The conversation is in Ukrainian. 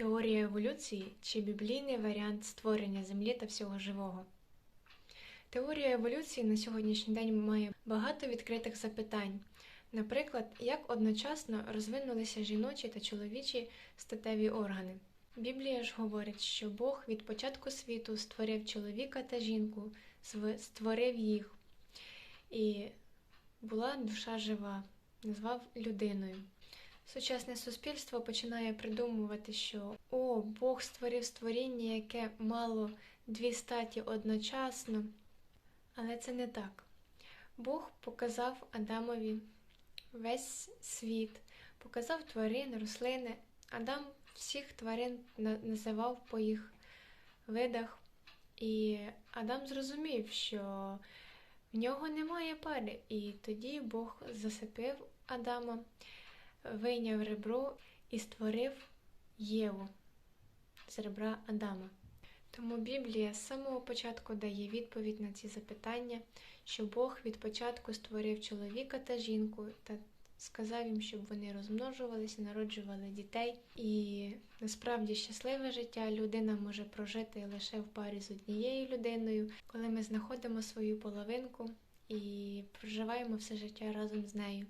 Теорія еволюції чи біблійний варіант створення Землі та всього живого. Теорія еволюції на сьогоднішній день має багато відкритих запитань. Наприклад, як одночасно розвинулися жіночі та чоловічі статеві органи. Біблія ж говорить, що Бог від початку світу створив чоловіка та жінку, створив їх. І була душа жива, назвав людиною. Сучасне суспільство починає придумувати, що о, Бог створив створіння, яке мало дві статі одночасно. Але це не так. Бог показав Адамові весь світ, показав тварин, рослини. Адам всіх тварин називав по їх видах. І Адам зрозумів, що в нього немає пари. І тоді Бог засипив Адама, вийняв ребро і створив Єву з ребра Адама. Тому Біблія з самого початку дає відповідь на ці запитання, що Бог від початку створив чоловіка та жінку та сказав їм, щоб вони розмножувалися, народжували дітей. І насправді щасливе життя людина може прожити лише в парі з однією людиною, коли ми знаходимо свою половинку і проживаємо все життя разом з нею.